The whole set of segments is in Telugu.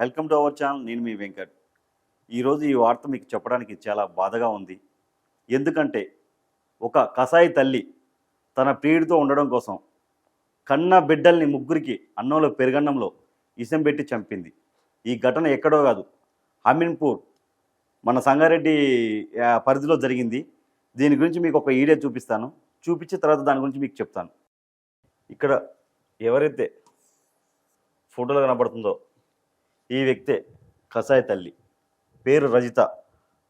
Welcome to our channel. నేను మీ వెంకట్. ఈరోజు ఈ వార్త మీకు చెప్పడానికి చాలా బాధగా ఉంది. ఎందుకంటే ఒక కసాయి తల్లి తన ప్రియుడితో ఉండడం కోసం కన్న బిడ్డల్ని ముగ్గురికి అన్నంలో పెరుగన్నంలో ఇసం పెట్టి చంపింది. ఈ ఘటన ఎక్కడో కాదు హమీన్పూర్ మన సంగారెడ్డి పరిధిలో జరిగింది. దీని గురించి మీకు ఒక ఈడియో చూపిస్తాను. చూపించిన తర్వాత దాని గురించి మీకు చెప్తాను. ఇక్కడ ఎవరైతే ఫోటోలో కనబడుతుందో ఈ వ్యక్తే కసాయ తల్లి. పేరు రజిత.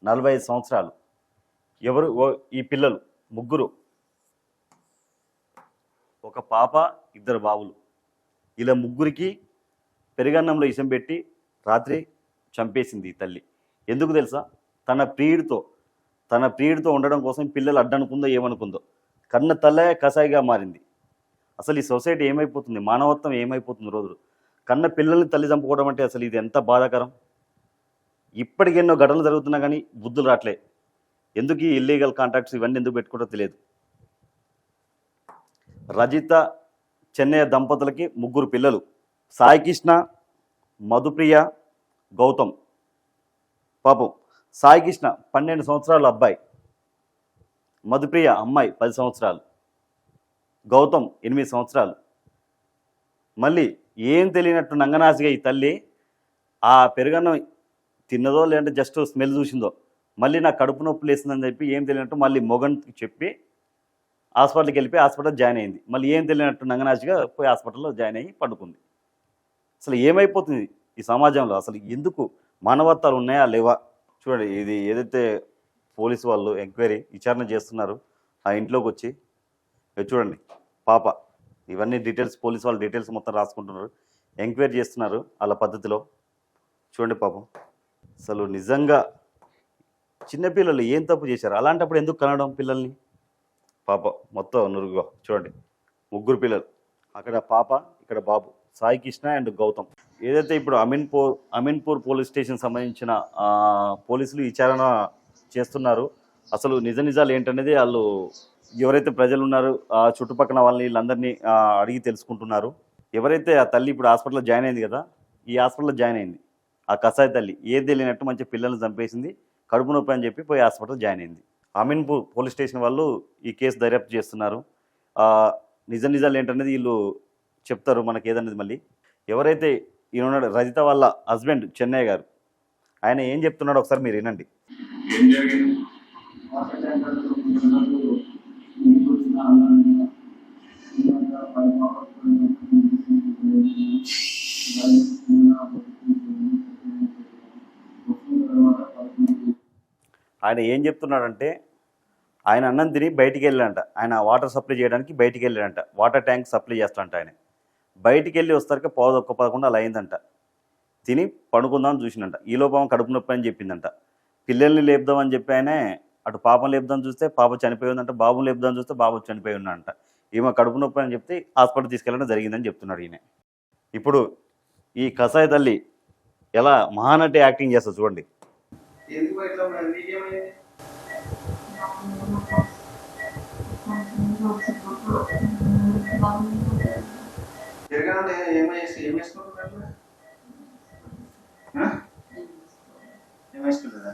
నలభై ఐదు సంవత్సరాలు. ఎవరు? ఓ- ఈ పిల్లలు. ముగ్గురు. ఒక పాప ఇద్దరు బావులు. ఇలా ముగ్గురికి పెరుగన్నంలో ఇసం పెట్టి రాత్రి చంపేసింది ఈ తల్లి. ఎందుకు తెలుసా? తన ప్రియుడితో తన ప్రియుడితో ఉండడం కోసం పిల్లలు అడ్డనుకుందో ఏమనుకుందో. కన్న తల్లే కసాయిగా మారింది. అసలు ఈ సొసైటీ ఏమైపోతుంది? మానవత్వం ఏమైపోతుంది రోజు? కన్న పిల్లల్ని తల్లి చంపుకోవడం అంటే అసలు ఇది ఎంత బాధాకరం? ఇప్పటికి ఎన్నో ఘటనలు జరుగుతున్నా కానీ బుద్ధులు రావట్లే ఎందుకు ఈ ఇల్లీగల్ కాంట్రాక్ట్స్ ఇవన్నీ ఎందుకు పెట్టుకుంటో తెలియదు. రజిత చెన్నయ్య దంపతులకి ముగ్గురు పిల్లలు. సాయికృష్ణ మధుప్రియ గౌతమ్. పాపం సాయికృష్ణ పన్నెండు సంవత్సరాల అబ్బాయి. మధుప్రియ అమ్మాయి పది సంవత్సరాలు. గౌతమ్ ఎనిమిది సంవత్సరాలు. మళ్ళీ ఏం తెలియనట్టు నంగనాసిగా ఈ తల్లి ఆ పెరుగన్నం తిన్నదో లేదంటే జస్ట్ స్మెల్ చూసిందో మళ్ళీ నా కడుపు నొప్పి లేసిందని చెప్పి ఏం తెలియనట్టు మళ్ళీ మొగన్కి చెప్పి హాస్పిటల్కి వెళ్ళిపోయి హాస్పిటల్ జాయిన్ అయింది. మళ్ళీ ఏం తెలియనట్టు నంగనాచిగా పోయి హాస్పిటల్లో జాయిన్ అయ్యి పడుకుంది. అసలు ఏమైపోతుంది ఈ సమాజంలో? అసలు ఎందుకు మానవత్వాలు ఉన్నాయా లేవా? చూడండి ఇది ఏదైతే పోలీసు వాళ్ళు ఎంక్వైరీ విచారణ చేస్తున్నారు ఆ ఇంట్లోకి వచ్చి చూడండి పాప. ఇవన్నీ డీటెయిల్స్ పోలీస్ వాళ్ళు డీటెయిల్స్ మొత్తం రాసుకుంటున్నారు. ఎంక్వైరీ చేస్తున్నారు వాళ్ళ పద్ధతిలో. చూడండి పాపం. అసలు నిజంగా చిన్నపిల్లలు ఏం తప్పు చేశారు? అలాంటప్పుడు ఎందుకు కనడం పిల్లల్ని? పాప మొత్తం నురుగు. చూడండి. ముగ్గురు పిల్లలు. అక్కడ పాప ఇక్కడ బాబు. సాయి కృష్ణ అండ్ గౌతమ్. ఏదైతే ఇప్పుడు అమీన్పూర్ అమీన్పూర్ పోలీస్ స్టేషన్ సంబంధించిన పోలీసులు విచారణ చేస్తున్నారు అసలు నిజ నిజాలు ఏంటనేది వాళ్ళు ఎవరైతే ప్రజలు ఉన్నారో ఆ చుట్టుపక్కల వాళ్ళని వీళ్ళందరినీ అడిగి తెలుసుకుంటున్నారు. ఎవరైతే ఆ తల్లి ఇప్పుడు హాస్పిటల్లో జాయిన్ అయింది కదా ఈ హాస్పిటల్లో జాయిన్ అయింది. ఆ కసాయి తల్లి ఏది తెలియనట్టు మంచి పిల్లల్ని చంపేసింది కడుపు నొప్పి అని చెప్పి పోయి హాస్పిటల్ జాయిన్ అయింది. అమీన్పూర్ పోలీస్ స్టేషన్ వాళ్ళు ఈ కేసు దర్యాప్తు చేస్తున్నారు. నిజ నిజాలు ఏంటనేది వీళ్ళు చెప్తారు మనకి ఏదనేది మళ్ళీ. ఎవరైతే ఈయన ఉన్నాడు రజిత వాళ్ళ హస్బెండ్ చెన్నయ్య గారు ఆయన ఏం చెప్తున్నాడో ఒకసారి మీరు వినండి. ఆయన ఏం చెప్తున్నాడంటే ఆయన అన్నం తిని బయటికి వెళ్ళాడంట ఆయన వాటర్ సప్లై చేయడానికి బయటికి వెళ్ళాడంట వాటర్ ట్యాంక్ సప్లై చేస్తాడంట ఆయన. బయటికి వెళ్ళి వస్తారక పోద ఒక్క పదకొండు అలా అయిందంట. తిని పడుకుందామని చూసిందంట ఈ లోపం కడుపు నొప్పి అని చెప్పిందంట. పిల్లల్ని లేపుదామని చెప్పి ఆయనే అటు పాపం లేపుదాం చూస్తే పాప చనిపోయి ఉందంట బాబుని లేపుదాం చూస్తే బాబు చనిపోయి ఉన్నాడంట. ఈమె కడుపు నొప్పి అని చెప్తే హాస్పిటల్ తీసుకెళ్ళడం జరిగిందని చెప్తున్నాడు ఈయన. ఇప్పుడు ఈ కసాయి తల్లి ఎలా మహానటి యాక్టింగ్ చేస్తా చూడండి. ఎందుకు ఇట్లా ఉన్నది నీకేమైంది? ఏమేసి ఏం వేసుకుంటున్నారు ఏం వేసుకుంటుందా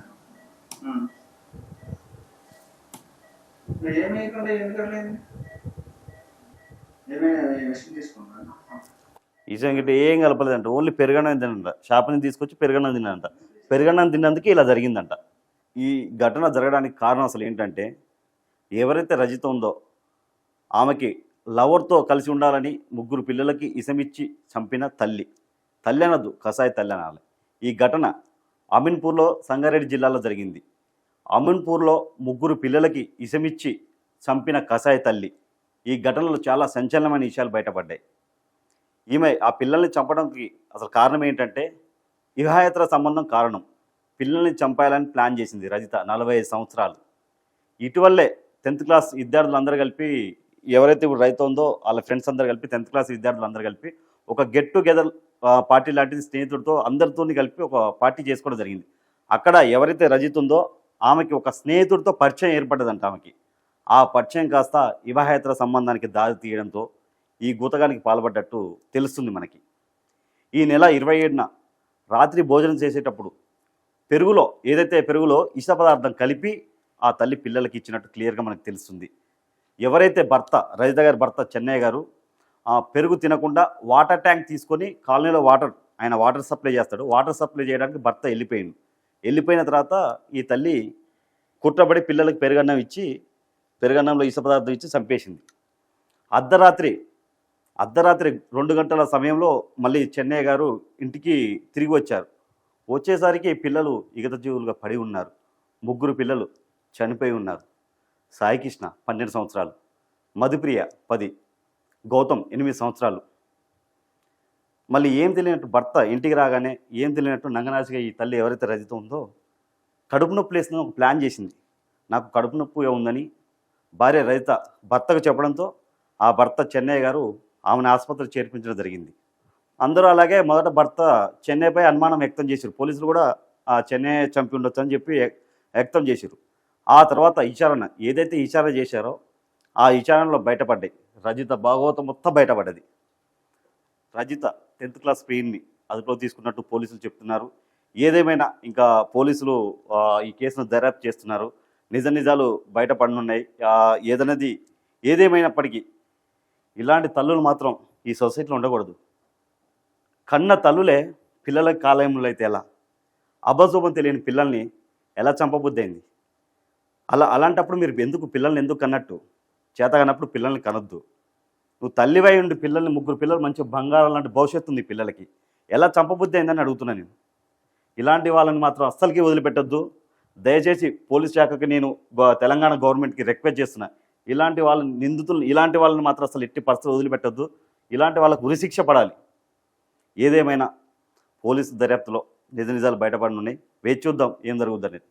ఏం వేయకుండా ఏమైనా ఏం కలపలేదంట. ఓన్లీ పెరగడం తినంట షాప్ నుంచి తీసుకొచ్చి పెరగడం తినంట పెరగన్నం తిన్నందుకే ఇలా జరిగిందంట. ఈ ఘటన జరగడానికి కారణం అసలు ఏంటంటే ఎవరైతే రజిత ఉందో ఆమెకి లవర్తో కలిసి ఉండాలని ముగ్గురు పిల్లలకి ఇసమిచ్చి చంపిన తల్లి. తల్లి అనదు కసాయి తల్లి అనాలి. ఈ ఘటన అమీన్పూర్లో సంగారెడ్డి జిల్లాలో జరిగింది. అమీన్పూర్లో ముగ్గురు పిల్లలకి ఇసమిచ్చి చంపిన కసాయి తల్లి. ఈ ఘటనలో చాలా సంచలనమైన విషయాలు బయటపడ్డాయి. ఈమె ఆ పిల్లల్ని చంపడానికి అసలు కారణం ఏంటంటే వివాహేతర సంబంధం కారణం. పిల్లల్ని చంపాలని ప్లాన్ చేసింది రజిత నలభై ఐదు సంవత్సరాలు. ఇటీవలే టెన్త్ క్లాస్ విద్యార్థులందరూ కలిపి ఎవరైతే ఇప్పుడు రైతు ఉందో వాళ్ళ ఫ్రెండ్స్ అందరూ కలిపి టెన్త్ క్లాస్ విద్యార్థులందరూ కలిపి ఒక గెట్ టుగెదర్ పార్టీ లాంటిది స్నేహితుడితో అందరితో కలిపి ఒక పార్టీ చేసుకోవడం జరిగింది. అక్కడ ఎవరైతే రజిత ఉందో ఆమెకి ఒక స్నేహితుడితో పరిచయం ఏర్పడ్డదంట ఆమెకి. ఆ పరిచయం కాస్త వివాహేతర సంబంధానికి దారి తీయడంతో ఈ గూతగానికి పాల్పడ్డట్టు తెలుస్తుంది మనకి. ఈ నెల ఇరవై ఏడున రాత్రి భోజనం చేసేటప్పుడు పెరుగులో ఏదైతే పెరుగులో ఇష పదార్థం కలిపి ఆ తల్లి పిల్లలకి ఇచ్చినట్టు క్లియర్గా మనకు తెలుస్తుంది. ఎవరైతే భర్త రజిత గారి భర్త చెన్నయ్య గారు ఆ పెరుగు తినకుండా వాటర్ ట్యాంక్ తీసుకొని కాలనీలో వాటర్ ఆయన వాటర్ సప్లై చేస్తాడు. వాటర్ సప్లై చేయడానికి భర్త వెళ్ళిపోయింది వెళ్ళిపోయిన తర్వాత ఈ తల్లి కుట్రబడి పిల్లలకు పెరుగన్నం ఇచ్చి పెరుగన్నంలో ఇష పదార్థం ఇచ్చి చంపేసింది. అర్ధరాత్రి అర్ధరాత్రి రెండు గంటల సమయంలో మళ్ళీ చెన్నయ్య గారు ఇంటికి తిరిగి వచ్చారు. వచ్చేసరికి పిల్లలు ఇగత జీవులుగా పడి ఉన్నారు. ముగ్గురు పిల్లలు చనిపోయి ఉన్నారు. సాయికృష్ణ పన్నెండు సంవత్సరాలు మధుప్రియ పది గౌతమ్ ఎనిమిది సంవత్సరాలు. మళ్ళీ ఏం తెలియనట్టు భర్త ఇంటికి రాగానే ఏం తెలియనట్టు నంగనాచిగా ఈ తల్లి ఎవరైతే రజిత ఉందో కడుపు నొప్పి లేస్తుందో ఒక ప్లాన్ చేసింది. నాకు కడుపు నొప్పి ఉందని భార్య రజిత భర్తకు చెప్పడంతో ఆ భర్త చెన్నయ్య గారు ఆమెను ఆసుపత్రికి చేర్పించడం జరిగింది. అందరూ అలాగే మొదట భర్త చెన్నైపై అనుమానం వ్యక్తం చేశారు. పోలీసులు కూడా ఆ చెన్నై చంపి ఉండొచ్చు అని చెప్పి వ్యక్తం చేశారు. ఆ తర్వాత విచారణ ఏదైతే విచారణ చేశారో ఆ విచారణలో బయటపడ్డాయి. రజిత భాగవతం మొత్తం బయటపడ్డది. రజిత టెన్త్ క్లాస్ స్క్రీన్ని అదుపులో తీసుకున్నట్టు పోలీసులు చెప్తున్నారు. ఏదేమైనా ఇంకా పోలీసులు ఈ కేసును దర్యాప్తు చేస్తున్నారు. నిజ నిజాలు బయటపడనున్నాయి. ఏదన్నది ఏదేమైనప్పటికీ ఇలాంటి తల్లులు మాత్రం ఈ సొసైటీలో ఉండకూడదు. కన్న తల్లులే పిల్లల కాలయంలో అయితే ఎలా? అబజోబం తెలియని పిల్లల్ని ఎలా చంపబుద్దయింది అలా అలాంటప్పుడు మీరు ఎందుకు పిల్లల్ని ఎందుకు కన్నట్టు? చేత కన్నప్పుడు పిల్లల్ని కనొద్దు. నువ్వు తల్లివై ఉండి పిల్లల్ని ముగ్గురు పిల్లలు మంచి బంగారం లాంటి భవిష్యత్తు ఉంది పిల్లలకి. ఎలా చంపబుద్ధి అయిందని అడుగుతున్నా నేను. ఇలాంటి వాళ్ళని మాత్రం అస్సలకి వదిలిపెట్టద్దు. దయచేసి పోలీస్ శాఖకి నేను గ- తెలంగాణ గవర్నమెంట్కి రిక్వెస్ట్ చేస్తున్నా. ఇలాంటి వాళ్ళని నిందితులు ఇలాంటి వాళ్ళని మాత్రం అసలు ఎట్టి పరిస్థితి వదిలిపెట్టొద్దు. ఇలాంటి వాళ్ళకు ఉరిశిక్ష పడాలి. ఏదేమైనా పోలీసు దర్యాప్తులో నిజ నిజాలు బయటపడనున్నాయి. వేచి చూద్దాం ఏం జరుగుతుందని